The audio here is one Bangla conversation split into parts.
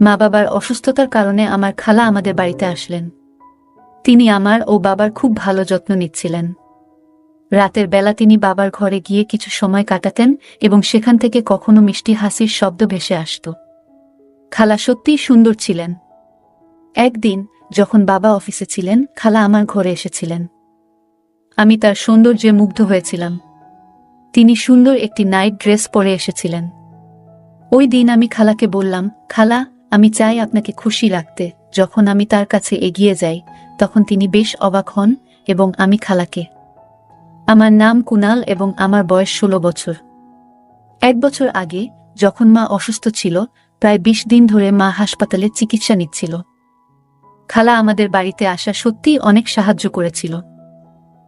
মা বাবার অসুস্থতার কারণে আমার খালা আমাদের বাড়িতে আসলেন। তিনি আমার ও বাবার খুব ভালো যত্ন নিচ্ছিলেন। রাতের বেলা তিনি বাবার ঘরে গিয়ে কিছু সময় কাটাতেন এবং সেখান থেকে কখনো মিষ্টি হাসির শব্দ ভেসে আসত। খালা সত্যিই সুন্দর ছিলেন। একদিন যখন বাবা অফিসে ছিলেন, খালা আমার ঘরে এসেছিলেন। আমি তার সৌন্দর্যে মুগ্ধ হয়েছিলাম। তিনি সুন্দর একটি নাইট ড্রেস পরে এসেছিলেন। ওই দিন আমি খালাকে বললাম, খালা আমি চাই আপনাকে খুশি রাখতে যখন আমি তার কাছে এগিয়ে যাই, তখন তিনি বেশ অবাক হন এবং আমি খালাকে। আমার নাম কুনাল এবং আমার বয়স ষোলো বছর। এক বছর আগে, যখন মা অসুস্থ ছিল, প্রায় বিশ দিন ধরে মা হাসপাতালে চিকিৎসা নিচ্ছিল। খালা আমাদের বাড়িতে আসা সত্যিই অনেক সাহায্য করেছিল।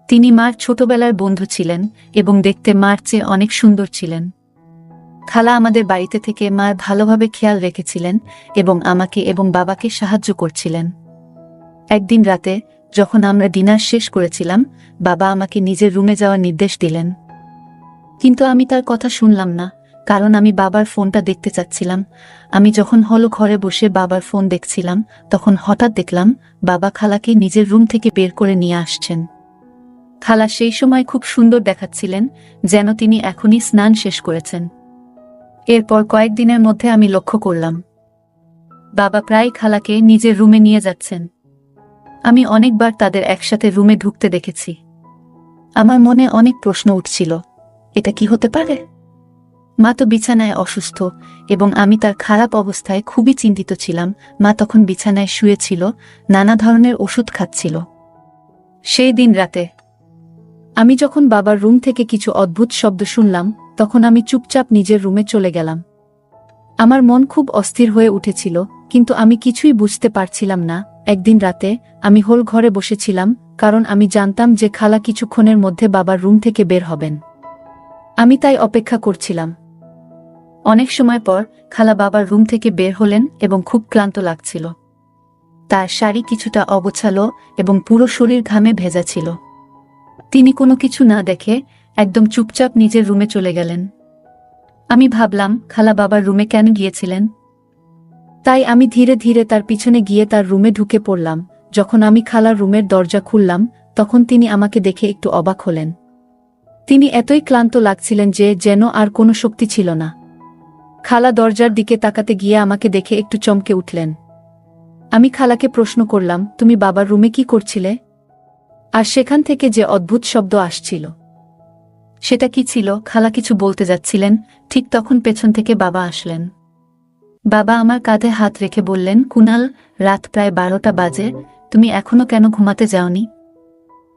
তিনি মার ছোটবেলার বন্ধু ছিলেন এবং দেখতে মার চেয়ে অনেক সুন্দর ছিলেন। খালা আমাদের বাড়িতে থেকে মার ভালোভাবে খেয়াল রেখেছিলেন এবং আমাকে এবং বাবাকে সাহায্য করছিলেন। একদিন রাতে, যখন আমরা ডিনার শেষ করেছিলাম, বাবা আমাকে নিজের রুমে যাওয়ার নির্দেশ দিলেন। কিন্তু আমি তার কথা শুনলাম না, কারণ আমি বাবার ফোনটা দেখতে চাচ্ছিলাম। আমি যখন হলো ঘরে বসে বাবার ফোন দেখছিলাম, তখন হঠাৎ দেখলাম বাবা খালাকে নিজের রুম থেকে বের করে নিয়ে আসছেন। খালা সেই সময় খুব সুন্দর দেখাচ্ছিলেন, যেন তিনি এখনই স্নান শেষ করেছেন। এরপর কয়েকদিনের মধ্যে আমি লক্ষ্য করলাম। বাবা প্রায় খালাকে নিজের রুমে নিয়ে যাচ্ছেন। আমি অনেকবার তাদের একসাথে রুমে ঢুকতে দেখেছি। আমার মনে অনেক প্রশ্ন উঠছিল, এটা কি হতে পারে? মা তো বিছানায় অসুস্থ এবং আমি তার খারাপ অবস্থায় খুবই চিন্তিত ছিলাম। মা তখন বিছানায় শুয়েছিল নানা ধরনের ওষুধ খাচ্ছিল। সেই দিন রাতে আমি যখন বাবার রুম থেকে কিছু অদ্ভুত শব্দ শুনলাম তখন আমি চুপচাপ নিজের রুমে চলে গেলাম। আমার মন খুব অস্থির হয়ে উঠেছিল, কিন্তু আমি কিছুই বুঝতে পারছিলাম না। একদিন রাতে আমি হোল ঘরে বসেছিলাম, কারণ আমি জানতাম যে খালা কিছুক্ষণের মধ্যে বাবার রুম থেকে বের হবেন। আমি তাই অপেক্ষা করছিলাম। অনেক সময় পর খালা বাবার রুম থেকে বের হলেন এবং খুব ক্লান্ত লাগছিল। তার শাড়ি কিছুটা অগোছালো এবং পুরো শরীর ঘামে ভেজা ছিল। তিনি কোনো কিছু না দেখে একদম চুপচাপ নিজের রুমে চলে গেলেন। আমি ভাবলাম, খালা বাবার রুমে কেন গিয়েছিলেন? তাই আমি ধীরে ধীরে তার পিছনে গিয়ে তার রুমে ঢুকে পড়লাম। যখন আমি খালার রুমের দরজা খুললাম, তখন তিনি আমাকে দেখে একটু অবাক হলেন। তিনি এতই ক্লান্ত লাগছিলেন যে যেন আর কোনো শক্তি ছিল না। খালা দরজার দিকে তাকাতে গিয়ে আমাকে দেখে একটু চমকে উঠলেন। আমি খালাকে প্রশ্ন করলাম, তুমি বাবার রুমে কি করছিলে? আর সেখান থেকে যে অদ্ভুত শব্দ আসছিল। সেটা কি ছিল? খালা কিছু বলতে যাচ্ছিলেন। ঠিক তখন পেছন থেকে বাবা আসলেন। বাবা আমার কাঁধে হাত রেখে বললেন, কুনাল, রাত প্রায় বারোটা বাজে। তুমি এখনও কেন ঘুমাতে যাওনি?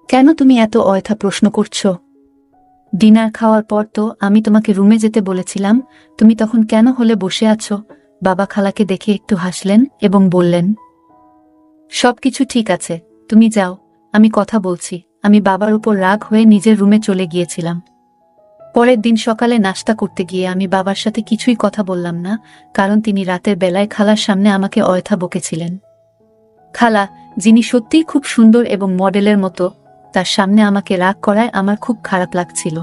কেন তুমি এত অয়থা প্রশ্ন করছ? ডিনার খাওয়ার পর তো আমি তোমাকে রুমে যেতে বলেছিলাম। তুমি তখন কেন হলে বসে আছো? বাবা খালাকে দেখে একটু হাসলেন এবং বললেন, সবকিছু ঠিক আছে। তুমি যাও। আমি কথা বলছি। আমি বাবার উপর রাগ হয়ে নিজের রুমে চলে গিয়েছিলাম। পরের দিন সকালে নাস্তা করতে গিয়ে আমি বাবার সাথে কিছুই কথা বললাম না, কারণ তিনি রাতের বেলায় খালার সামনে আমাকে অয়থা বকেছিলেন। খালা, যিনি সত্যিই খুব সুন্দর এবং মডেলের মতো, তার সামনে আমাকে রাগ করায় আমার খুব খারাপ লাগছিল।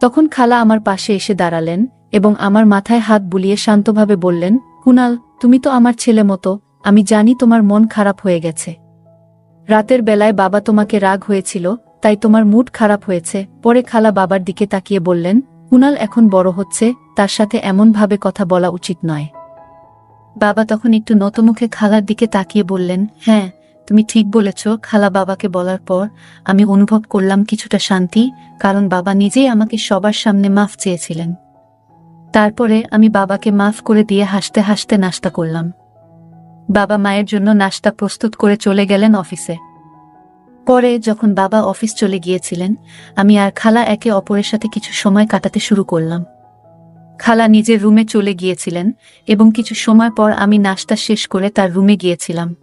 তখন খালা আমার পাশে এসে দাঁড়ালেন এবং আমার মাথায় হাত বুলিয়ে শান্তভাবে বললেন, কুনাল, তুমি তো আমার ছেলে মতো, আমি জানি তোমার মন খারাপ হয়ে গেছে। রাতের বেলায় বাবা তোমাকে রাগ হয়েছিল তাই তোমার মুড খারাপ হয়েছে। পরে খালা বাবার দিকে তাকিয়ে বললেন, কুনাল এখন বড় হচ্ছে, তার সাথে এমনভাবে কথা বলা উচিত নয়। বাবা তখন একটু নতমুখে খালার দিকে তাকিয়ে বললেন হ্যাঁ তুমি ঠিক বলেছ, খালা বাবাকে বলার পর আমি অনুভব করলাম কিছুটা শান্তি, কারণ বাবা নিজেই আমাকে সবার সামনে মাফ চেয়েছিলেন। তারপরে আমি বাবাকে মাফ করে দিয়ে হাসতে হাসতে নাস্তা করলাম। বাবা মায়ের জন্য নাস্তা প্রস্তুত করে চলে গেলেন অফিসে। পরে যখন বাবা অফিস চলে গিয়েছিলেন, আমি আর খালা একে অপরের সাথে কিছু সময় কাটাতে শুরু করলাম। খালা নিজের রুমে চলে গিয়েছিলেন এবং কিছু সময় পর আমি নাস্তা শেষ করে তার রুমে গিয়েছিলাম।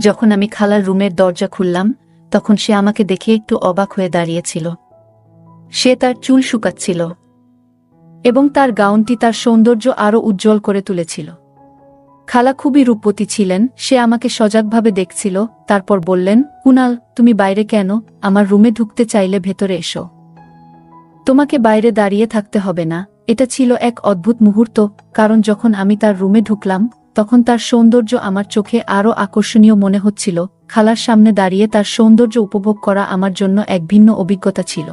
যখন আমি খালার রুমের দরজা খুললাম, তখন সে আমাকে দেখে একটু অবাক হয়ে দাঁড়িয়েছিল। সে তার চুল শুকাচ্ছিল এবং তার গাউনটি তার সৌন্দর্য আরও উজ্জ্বল করে তুলেছিল। খালা খুবই রূপবতী ছিলেন, সে আমাকে সজাগভাবে দেখছিল, তারপর বললেন, কুনাল, তুমি বাইরে কেন? আমার রুমে ঢুকতে চাইলে ভেতরে এসো। তোমাকে বাইরে দাঁড়িয়ে থাকতে হবে না, এটা ছিল এক অদ্ভুত মুহূর্ত, কারণ যখন আমি তার রুমে ঢুকলাম, তখন তার সৌন্দর্য আমার চোখে আরও আকর্ষণীয় মনে হচ্ছিল, খালার সামনে দাঁড়িয়ে তার সৌন্দর্য উপভোগ করা আমার জন্য এক ভিন্ন অভিজ্ঞতা ছিল।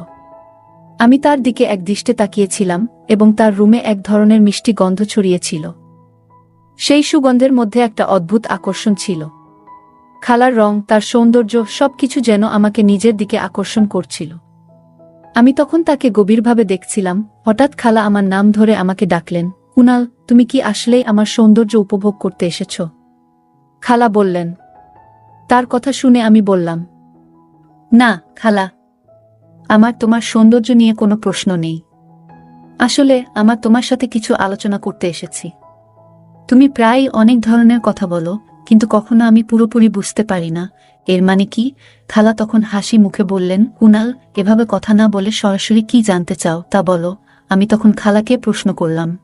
আমি তার দিকে এক দৃষ্টে তাকিয়েছিলাম, এবং তার রুমে এক ধরনের মিষ্টি গন্ধ ছড়িয়েছিল। সেই সুগন্ধের মধ্যে একটা অদ্ভুত আকর্ষণ ছিল। খালার রং, তার সৌন্দর্য, সবকিছু যেন আমাকে নিজের দিকে আকর্ষণ করছিল। আমি তখন তাকে গভীরভাবে দেখছিলাম, হঠাৎ খালা আমার নাম ধরে আমাকে ডাকলেন, কুনাল, তুমি কি আসলেই আমার সৌন্দর্য উপভোগ করতে এসেছ? খালা বললেন, তার কথা শুনে আমি বললাম, না, খালা, আমার তোমার সৌন্দর্য নিয়ে কোনো প্রশ্ন নেই। আসলে, আমার তোমার সাথে কিছু আলোচনা করতে এসেছি। তুমি প্রায় অনেক ধরনের কথা বলো, কিন্তু কখনো আমি পুরোপুরি বুঝতে পারি না। এর মানে কি? খালা তখন হাসি মুখে বললেন, কুনাল, এভাবে কথা না বলে সরাসরি কি জানতে চাও তা বলো। আমি তখন খালাকে প্রশ্ন করলাম।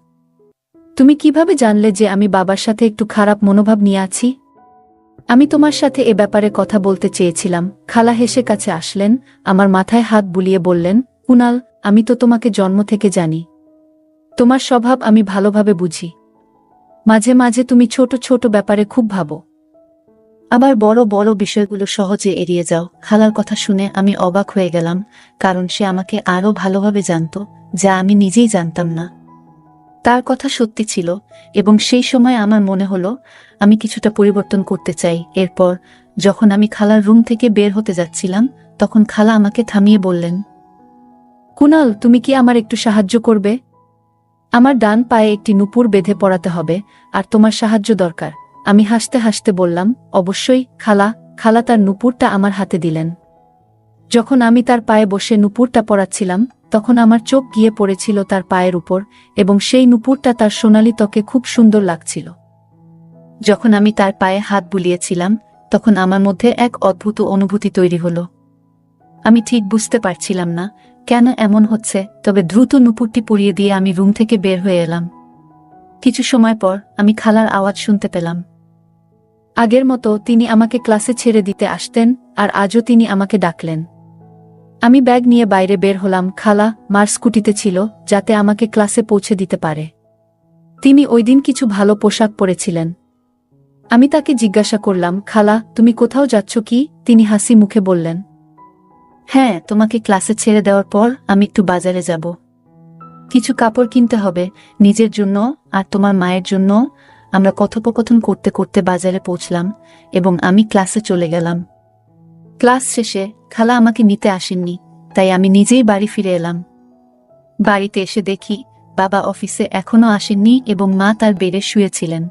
তুমি কীভাবে জানলে যে আমি বাবার সাথে একটু খারাপ মনোভাব নিয়ে আছি? আমি তোমার সাথে এ ব্যাপারে কথা বলতে চেয়েছিলাম। খালা হেসে কাছে আসলেন, আমার মাথায় হাত বুলিয়ে বললেন, কুনাল, আমি তো তোমাকে জন্ম থেকে জানি। তোমার স্বভাব আমি ভালোভাবে বুঝি। মাঝে মাঝে তুমি ছোট ছোট ব্যাপারে খুব ভাবো। আবার বড় বড় বিষয়গুলো সহজে এড়িয়ে যাও। খালার কথা শুনে আমি অবাক হয়ে গেলাম, কারণ সে আমাকে আরও ভালোভাবে জানত, যা আমি নিজেই জানতাম না। তার কথা সত্যি ছিল, এবং সেই সময় আমার মনে হলো, আমি কিছুটা পরিবর্তন করতে চাই। এরপর, যখন আমি খালার রুম থেকে বের হতে যাচ্ছিলাম, তখন খালা আমাকে থামিয়ে বললেন, কুনাল, তুমি কি আমার একটু সাহায্য করবে? আমার ডান পায়ে একটি নুপুর বেঁধে পড়াতে হবে, আর তোমার সাহায্য দরকার। আমি হাসতে হাসতে বললাম, অবশ্যই, খালা। খালা তার নুপুরটা আমার হাতে দিলেন। যখন আমি তার পায়ে বসে নুপুরটা পড়াচ্ছিলাম, তখন আমার চোখ গিয়ে পড়েছিল তার পায়ের উপর, এবং সেই নুপুরটা তার সোনালি ত্বকে খুব সুন্দর লাগছিল। যখন আমি তার পায়ে হাত বুলিয়েছিলাম, তখন আমার মধ্যে এক অদ্ভুত অনুভূতি তৈরি হলো। আমি ঠিক বুঝতে পারছিলাম না কেন এমন হচ্ছে? তবে দ্রুত নুপুরটি পরিয়ে দিয়ে আমি রুম থেকে বের হয়ে এলাম। কিছু সময় পর আমি খালার আওয়াজ শুনতে পেলাম। আগের মতো তিনি আমাকে ক্লাসে ছেড়ে দিতে আসতেন, আর আজও তিনি আমাকে ডাকলেন। আমি ব্যাগ নিয়ে বাইরে বের হলাম, খালা মার স্কুটিতে ছিল, যাতে আমাকে ক্লাসে পৌঁছে দিতে পারে। তিনি ওই দিন কিছু ভালো পোশাক পরেছিলেন। আমি তাকে জিজ্ঞাসা করলাম, খালা, তুমি কোথাও যাচ্ছ কি? তিনি হাসি মুখে বললেন হ্যাঁ তোমাকে ক্লাসে ছেড়ে দেওয়ার পর আমি একটু বাজারে যাব। কিছু কাপড় কিনতে হবে, নিজের জন্য আর তোমার মায়ের জন্য। আমরা কথোপকথন করতে করতে বাজারে পৌঁছলাম এবং আমি ক্লাসে চলে গেলাম। ক্লাস শেষে খালা আমাকে নিতে আসেননি, তাই আমি নিজেই বাড়ি ফিরে এলাম। বাড়িতে এসে দেখি বাবা অফিসে এখনও আসেননি এবং মা তার বেডে শুয়েছিলেন।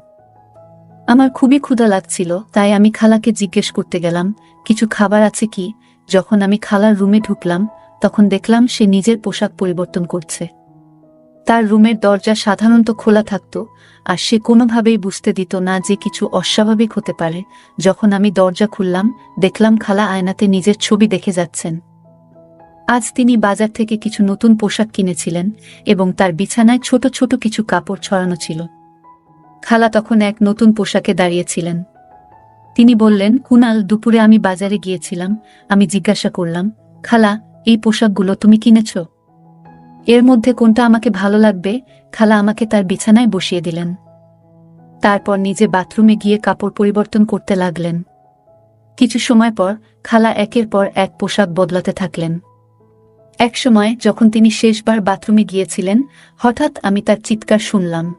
আমার খুবই ক্ষুধা লাগছিল, তাই আমি খালাকে জিজ্ঞেস করতে গেলাম, কিছু খাবার আছে কি? যখন আমি খালার রুমে ঢুকলাম, তখন দেখলাম সে নিজের পোশাক পরিবর্তন করছে। তার রুমের দরজা সাধারণত খোলা থাকত, আর সে কোনোভাবেই বুঝতে দিত না যে কিছু অস্বাভাবিক হতে পারে। যখন আমি দরজা খুললাম, দেখলাম খালা আয়নাতে নিজের ছবি দেখে যাচ্ছেন। আজ তিনি বাজার থেকে কিছু নতুন পোশাক কিনেছিলেন এবং তার বিছানায় ছোট ছোট কিছু কাপড় ছড়ানো ছিল। খালা তখন এক নতুন পোশাকে দাঁড়িয়েছিলেন তিনি বললেন, কুনাল, দুপুরে আমি বাজারে গিয়েছিলাম। আমি জিজ্ঞাসা করলাম, খালা, এই পোশাকগুলো তুমি কিনেছ? এর মধ্যে কোনটা আমাকে ভালো লাগবে? খালা আমাকে তার বিছানায় বসিয়ে দিলেন। তারপর নিজে বাথরুমে গিয়ে কাপড় পরিবর্তন করতে লাগলেন। কিছু সময় পর খালা একের পর এক পোশাক বদলাতে থাকলেন। এক সময় যখন তিনি শেষবার বাথরুমে গিয়েছিলেন, হঠাৎ আমি তার চিৎকার শুনলাম।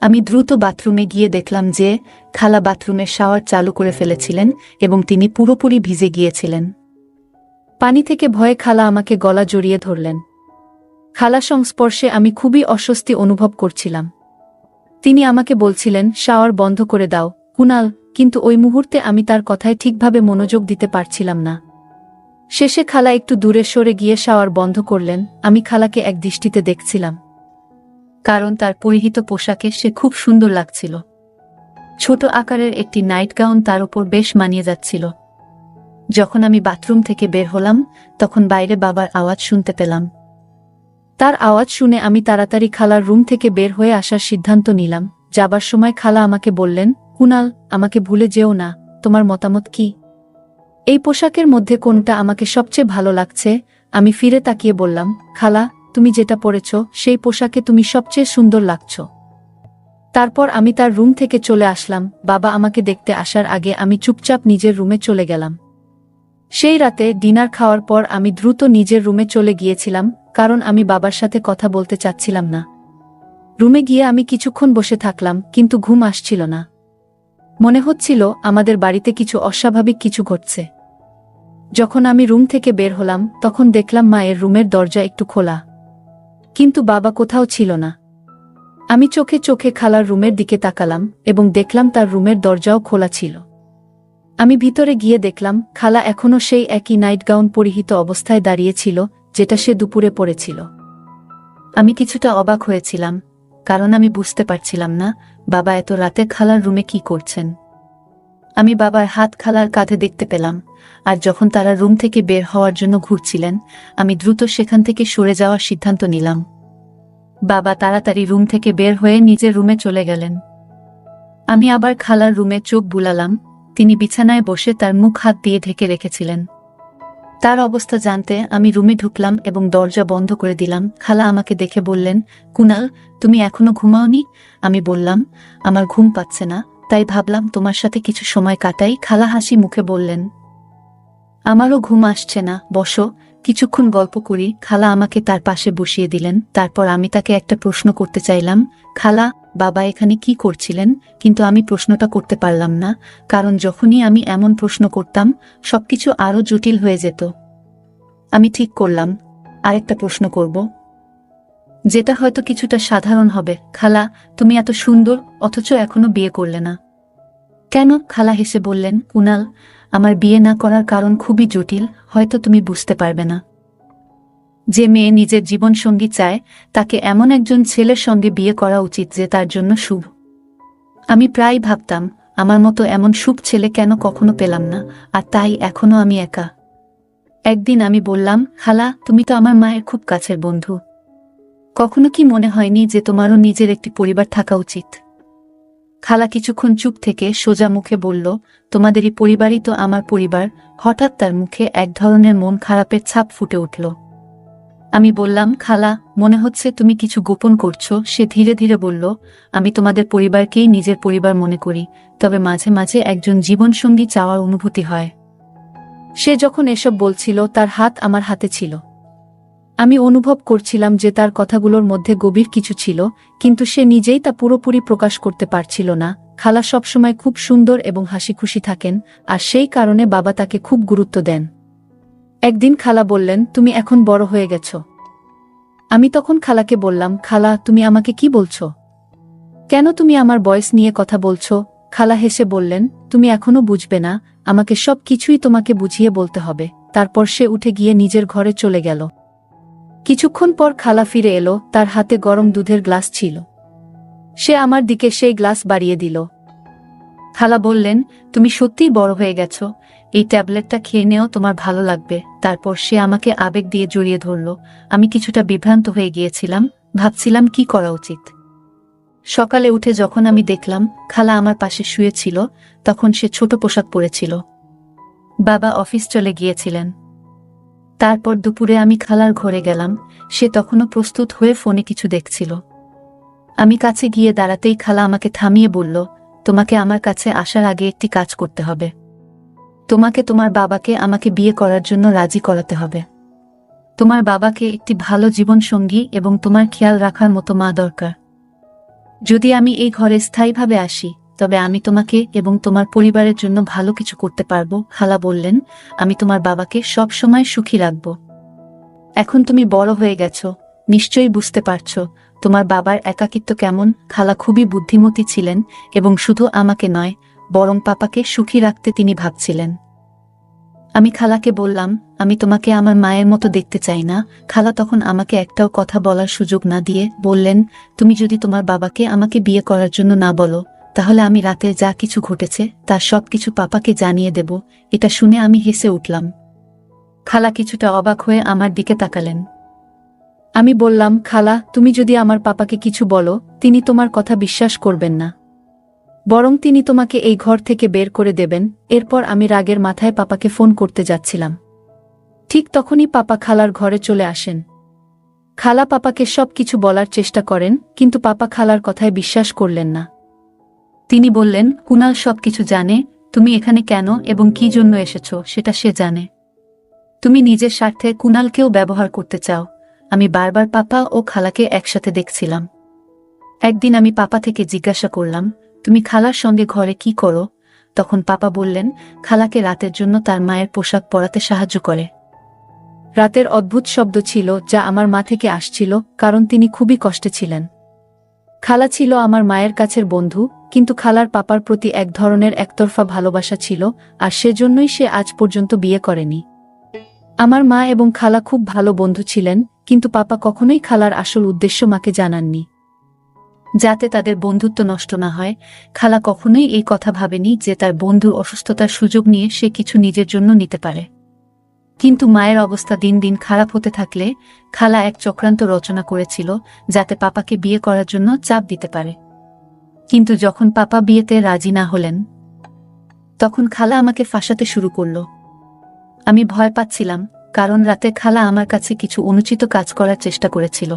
আমি দ্রুত বাথরুমে গিয়ে দেখলাম যে খালা বাথরুমের শাওয়ার চালু করে ফেলেছিলেন এবং তিনি পুরোপুরি ভিজে গিয়েছিলেন। পানি থেকে ভয়ে খালা আমাকে গলা জড়িয়ে ধরলেন। খালা সংস্পর্শে আমি খুবই অস্বস্তি অনুভব করছিলাম। তিনি আমাকে বলছিলেন, শাওয়ার বন্ধ করে দাও, কুনাল, কিন্তু ওই মুহূর্তে আমি তার কথায় ঠিকভাবে মনোযোগ দিতে পারছিলাম না। শেষে খালা একটু দূরে সরে গিয়ে শাওয়ার বন্ধ করলেন, আমি খালাকে এক দৃষ্টিতে দেখছিলাম। কারণ তার পরিহিত পোশাকে সে খুব সুন্দর লাগছিল। ছোট আকারের একটি নাইট গাউন তার উপর বেশ মানিয়ে যাচ্ছিল। যখন আমি বাথরুম থেকে বের হলাম, তখন বাইরে বাবার আওয়াজ শুনতে পেলাম। তার আওয়াজ শুনে আমি তাড়াতাড়ি খালার রুম থেকে বের হয়ে আসার সিদ্ধান্ত নিলাম। যাবার সময় খালা আমাকে বললেন, কুনাল, আমাকে ভুলে যেও না, তোমার মতামত কি? এই পোশাকের মধ্যে কোনটা আমাকে সবচেয়ে ভালো লাগছে, আমি ফিরে তাকিয়ে বললাম, খালা তুমি যেটা পরেছ, সেই পোশাকে তুমি সবচেয়ে সুন্দর লাগছ। তারপর আমি তার রুম থেকে চলে আসলাম, বাবা আমাকে দেখতে আসার আগে আমি চুপচাপ নিজের রুমে চলে গেলাম। সেই রাতে ডিনার খাওয়ার পর আমি দ্রুত নিজের রুমে চলে গিয়েছিলাম, কারণ আমি বাবার সাথে কথা বলতে চাচ্ছিলাম না। রুমে গিয়ে আমি কিছুক্ষণ বসে থাকলাম, কিন্তু ঘুম আসছিল না। মনে হচ্ছিল আমাদের বাড়িতে কিছু অস্বাভাবিক কিছু ঘটছে। যখন আমি রুম থেকে বের হলাম, তখন দেখলাম মায়ের রুমের দরজা একটু খোলা। কিন্তু বাবা কোথাও ছিল না। আমি চোখে চোখে খালার রুমের দিকে তাকালাম এবং দেখলাম তার রুমের দরজাও খোলা ছিল। আমি ভিতরে গিয়ে দেখলাম, খালা এখনও সেই একই নাইট গাউন পরিহিত অবস্থায় দাঁড়িয়েছিল যেটা সে দুপুরে পড়েছিল। আমি কিছুটা অবাক হয়েছিলাম, কারণ আমি বুঝতে পারছিলাম না, বাবা এত রাতে খালার রুমে কি করছেন। আমি বাবার হাত খালার কাঁধে দেখতে পেলাম, আর যখন তারা রুম থেকে বের হওয়ার জন্য ঘুরছিলেন, আমি দ্রুত সেখান থেকে সরে যাওয়ার সিদ্ধান্ত নিলাম। বাবা তাড়াতাড়ি রুম থেকে বের হয়ে নিজের রুমে চলে গেলেন। আমি আবার খালার রুমে চোখ বুলালাম, তিনি বিছানায় বসে তার মুখ হাত দিয়ে ঢেকে রেখেছিলেন। তার অবস্থা জানতে আমি রুমে ঢুকলাম এবং দরজা বন্ধ করে দিলাম। খালা আমাকে দেখে বললেন, কুনাল, তুমি এখনও ঘুমাওনি? আমি বললাম, আমার ঘুম পাচ্ছে না। তাই ভাবলাম তোমার সাথে কিছু সময় কাটাই। খালা হাসি মুখে বললেন, আমারও ঘুম আসছে না, বসো। কিছুক্ষণ গল্প করি। খালা আমাকে তার পাশে বসিয়ে দিলেন। তারপর আমি তাকে একটা প্রশ্ন করতে চাইলাম, খালা, বাবা এখানে কি করছিলেন? কিন্তু আমি প্রশ্নটা করতে পারলাম না, কারণ যখনই আমি এমন প্রশ্ন করতাম, সবকিছু আরও জটিল হয়ে যেত। আমি ঠিক করলাম, আরেকটা প্রশ্ন করব। যেটা হয়তো কিছুটা সাধারণ হবে। খালা, তুমি এত সুন্দর, অথচ এখনও বিয়ে করলে না। কেন? খালা হেসে বললেন, কুনাল, আমার বিয়ে না করার কারণ খুবই জটিল, হয়তো তুমি বুঝতে পারবে না। যে মেয়ে নিজের জীবনসঙ্গী চায়, তাকে এমন একজন ছেলের সঙ্গে বিয়ে করা উচিত যে তার জন্য শুভ। আমি প্রায় ভাবতাম, আমার মতো এমন শুভ ছেলে কেন কখনো পেলাম না, আর তাই এখনও আমি একা। একদিন আমি বললাম, খালা, তুমি তো আমার মায়ের খুব কাছের বন্ধু। কখনো কি মনে হয়নি যে তোমারও নিজের একটি পরিবার থাকা উচিত? খালা কিছুক্ষণ চুপ থেকে সোজা মুখে বলল, তোমাদেরই পরিবারই তো আমার পরিবার। হঠাৎ তার মুখে এক ধরনের মন খারাপের ছাপ ফুটে উঠল। আমি বললাম, খালা, মনে হচ্ছে তুমি কিছু গোপন করছ। সে ধীরে ধীরে বলল, আমি তোমাদের পরিবারকেই নিজের পরিবার মনে করি, তবে মাঝে মাঝে একজন জীবনসঙ্গী চাওয়ার অনুভূতি হয়। সে যখন এসব বলছিল, তার হাত আমার হাতে ছিল। আমি অনুভব করছিলাম যে তার কথাগুলোর মধ্যে গভীর কিছু ছিল, কিন্তু সে নিজেই তা পুরোপুরি প্রকাশ করতে পারছিল না। খালা সবসময় খুব সুন্দর এবং হাসি খুশি থাকেন, আর সেই কারণে বাবা তাকে খুব গুরুত্ব দেন। একদিন খালা বললেন, তুমি এখন বড় হয়ে গেছ। আমি তখন খালাকে বললাম, খালা, তুমি আমাকে কি বলছ? কেন তুমি আমার বয়স নিয়ে কথা বলছ? খালা হেসে বললেন, তুমি এখনও বুঝবে না, আমাকে সব কিছুই তোমাকে বুঝিয়ে বলতে হবে। তারপর সে উঠে গিয়ে নিজের ঘরে চলে গেল। কিছুক্ষণ পর খালা ফিরে এলো, তার হাতে গরম দুধের গ্লাস ছিল। সে আমার দিকে সেই গ্লাস বাড়িয়ে দিল। খালা বললেন, তুমি সত্যিই বড় হয়ে গেছ। এই ট্যাবলেটটা খেয়ে নেও, তোমার ভালো লাগবে। তারপর সে আমাকে আবেগ দিয়ে জড়িয়ে ধরল। আমি কিছুটা বিভ্রান্ত হয়ে গিয়েছিলাম, ভাবছিলাম কি করা উচিত। সকালে উঠে যখন আমি দেখলাম খালা আমার পাশে শুয়েছিল তখন সে ছোট পোশাক পরেছিল। বাবা অফিস চলে গিয়েছিলেন। তারপর দুপুরে আমি খালার ঘরে গেলাম, সে তখনও প্রস্তুত হয়ে ফোনে কিছু দেখছিল। আমি কাছে গিয়ে দাঁড়াতেই খালা আমাকে থামিয়ে বলল, তোমাকে আমার কাছে আসার আগে একটি কাজ করতে হবে। তোমাকে তোমার বাবাকে আমাকে বিয়ে করার জন্য রাজি করাতে হবে। তোমার বাবাকে একটি ভালো জীবনসঙ্গী এবং তোমার খেয়াল রাখার মতো মা দরকার। যদি আমি এই ঘরে স্থায়ীভাবে আসি তবে আমি তোমাকে এবং তোমার পরিবারের জন্য ভালো কিছু করতে পারব, খালা বললেন, আমি তোমার বাবাকে সব সময় সুখী রাখব। এখন তুমি বড় হয়ে গেছো, নিশ্চয়ই বুঝতে পারছ, তোমার বাবার একাকিত্ব কেমন, খালা খুবই বুদ্ধিমতী ছিলেন এবং শুধু আমাকে নয়, বরং পাপাকে সুখী রাখতে তিনি ভাবছিলেন। আমি খালাকে বললাম, আমি তোমাকে আমার মায়ের মতো দেখতে চাই না, খালা তখন আমাকে একটাও কথা বলার সুযোগ না দিয়ে বললেন, তুমি যদি তোমার বাবাকে আমাকে বিয়ে করার জন্য না বলো তাহলে আমি রাতে যা কিছু ঘটেছে তার সব কিছু পাপাকে জানিয়ে দেব, এটা শুনে আমি হেসে উঠলাম। খালা কিছুটা অবাক হয়ে আমার দিকে তাকালেন। আমি বললাম, খালা, তুমি যদি আমার পাপাকে কিছু বলো, তিনি তোমার কথা বিশ্বাস করবেন না। বরং তিনি তোমাকে এই ঘর থেকে বের করে দেবেন, এরপর আমি রাগের মাথায় পাপাকে ফোন করতে যাচ্ছিলাম। ঠিক তখনই পাপা খালার ঘরে চলে আসেন। খালা পাপাকে সব কিছু বলার চেষ্টা করেন, কিন্তু পাপা খালার কথায় বিশ্বাস করলেন না। তিনি বললেন, কুনাল সব কিছু জানে, তুমি এখানে কেন এবং কি জন্য এসেছ সেটা সে জানে। তুমি নিজের স্বার্থে কুনালকেও ব্যবহার করতে চাও। আমি বারবার পাপা ও খালাকে একসাথে দেখছিলাম। একদিন আমি পাপা থেকে জিজ্ঞাসা করলাম, তুমি খালার সঙ্গে ঘরে কি করো? তখন পাপা বললেন, খালাকে রাতের জন্য তার মায়ের পোশাক পরাতে সাহায্য করে। রাতের অদ্ভুত শব্দ ছিল যা আমার মা থেকে আসছিল, কারণ তিনি খুবই কষ্টে ছিলেন। খালা ছিল আমার মায়ের কাছের বন্ধু কিন্তু খালার পাপার প্রতি এক ধরনের একতরফা ভালোবাসা ছিল, আর সেজন্যই সে আজ পর্যন্ত বিয়ে করেনি। আমার মা এবং খালা খুব ভালো বন্ধু ছিলেন, কিন্তু পাপা কখনোই খালার আসল উদ্দেশ্য মাকে জানাননি। যাতে তাদের বন্ধুত্ব নষ্ট না হয়, খালা কখনোই এই কথা ভাবেনি যে তার বন্ধুর অসুস্থতার সুযোগ নিয়ে সে কিছু নিজের জন্য নিতে পারে। কিন্তু মায়ের অবস্থা দিন দিন খারাপ হতে থাকলে, খালা এক চক্রান্ত রচনা করেছিল, যাতে পাপাকে বিয়ে করার জন্য চাপ দিতে পারে। কিন্তু যখন পাপা বিয়েতে রাজি না হলেন, তখন খালা আমাকে ফাঁসাতে শুরু করল। আমি ভয় পাচ্ছিলাম, কারণ রাতে খালা আমার কাছে কিছু অনুচিত কাজ করার চেষ্টা করেছিল।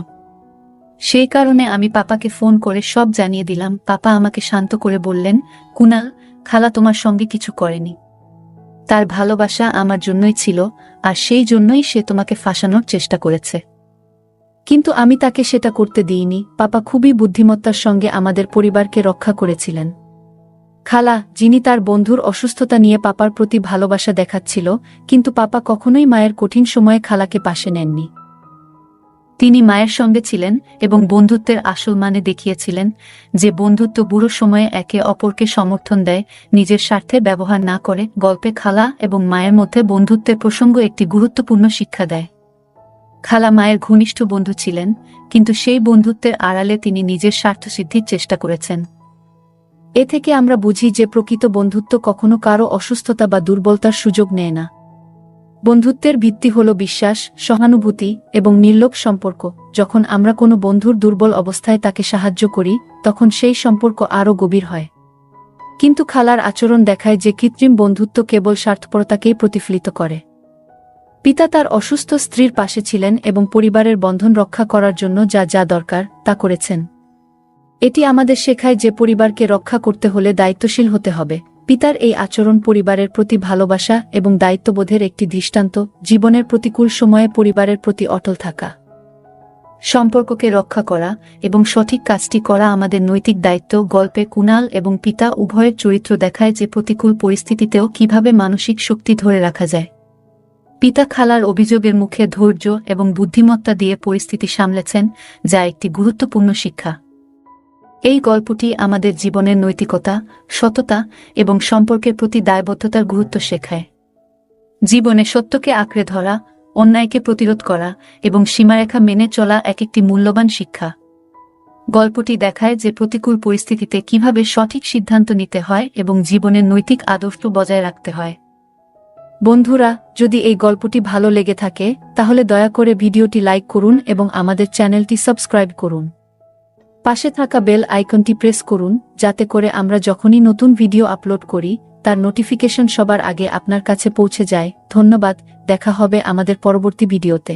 সেই কারণে আমি পাপাকে ফোন করে সব জানিয়ে দিলাম, পাপা আমাকে শান্ত করে বললেন কুনাল খালা তোমার সঙ্গে কিছু করেনি। তার ভালোবাসা আমার জন্যই ছিল, আর সেই জন্যই সে তোমাকে ফাঁসানোর চেষ্টা করেছে। কিন্তু আমি তাকে সেটা করতে দিইনি, পাপা খুবই বুদ্ধিমত্তার সঙ্গে আমাদের পরিবারকে রক্ষা করেছিলেন। খালা, যিনি তার বন্ধুর অসুস্থতা নিয়ে পাপার প্রতি ভালোবাসা দেখাচ্ছিল, কিন্তু পাপা কখনোই মায়ের কঠিন সময়ে খালাকে পাশে নেননি। তিনি মায়ের সঙ্গে ছিলেন এবং বন্ধুত্বের আসল মানে দেখিয়েছিলেন যে বন্ধুত্ব বুড়ো সময়ে একে অপরকে সমর্থন দেয়, নিজের স্বার্থে ব্যবহার না করে গল্পে খালা এবং মায়ের মধ্যে বন্ধুত্বের প্রসঙ্গ একটি গুরুত্বপূর্ণ শিক্ষা দেয়। খালা মায়ের ঘনিষ্ঠ বন্ধু ছিলেন, কিন্তু সেই বন্ধুত্বের আড়ালে তিনি নিজের স্বার্থসিদ্ধির চেষ্টা করেছেন। এ থেকে আমরা বুঝি যে প্রকৃত বন্ধুত্ব কখনো কারও অসুস্থতা বা দুর্বলতার সুযোগ নেয় না। বন্ধুত্বের ভিত্তি হল বিশ্বাস, সহানুভূতি এবং নির্লোভ সম্পর্ক। যখন আমরা কোনো বন্ধুর দুর্বল অবস্থায় তাকে সাহায্য করি, তখন সেই সম্পর্ক আরও গভীর হয়। কিন্তু খালার আচরণ দেখায় যে কৃত্রিম বন্ধুত্ব কেবল স্বার্থপরতাকেই প্রতিফলিত করে। পিতা তার অসুস্থ স্ত্রীর পাশে ছিলেন এবং পরিবারের বন্ধন রক্ষা করার জন্য যা যা দরকার, তা করেছেন। এটি আমাদের শেখায় যে পরিবারকে রক্ষা করতে হলে দায়িত্বশীল হতে হবে। পিতার এই আচরণ পরিবারের প্রতি ভালোবাসা এবং দায়িত্ববোধের একটি দৃষ্টান্ত, জীবনের প্রতিকূল সময়ে পরিবারের প্রতি অটল থাকা। সম্পর্ককে রক্ষা করা এবং সঠিক কাজটি করা আমাদের নৈতিক দায়িত্ব, গল্পে কুনাল এবং পিতা উভয়ের চরিত্র দেখায় যে প্রতিকূল পরিস্থিতিতেও কীভাবে মানসিক শক্তি ধরে রাখা যায়। পিতা খালার অভিযোগের মুখে ধৈর্য এবং বুদ্ধিমত্তা দিয়ে পরিস্থিতি সামলেছেন, যা একটি গুরুত্বপূর্ণ শিক্ষা। এই গল্পটি আমাদের জীবনের নৈতিকতা, সততা এবং সম্পর্কের প্রতি দায়বদ্ধতার গুরুত্ব শেখায়। জীবনে সত্যকে আঁকড়ে ধরা, অন্যায়কে প্রতিরোধ করা এবং সীমারেখা মেনে চলা এক একটি মূল্যবান শিক্ষা। গল্পটি দেখায় যে প্রতিকূল পরিস্থিতিতে কীভাবে সঠিক সিদ্ধান্ত নিতে হয় এবং জীবনের নৈতিক আদর্শ বজায় রাখতে হয়। বন্ধুরা, যদি এই গল্পটি ভালো লেগে থাকে, তাহলে দয়া করে ভিডিওটি লাইক করুন এবং আমাদের চ্যানেলটি সাবস্ক্রাইব করুন। পাশে থাকা বেল আইকনটি প্রেস করুন, যাতে করে আমরা যখনই নতুন ভিডিও আপলোড করি, তার নোটিফিকেশন সবার আগে আপনার কাছে পৌঁছে যায়। ধন্যবাদ, দেখা হবে আমাদের পরবর্তী ভিডিওতে।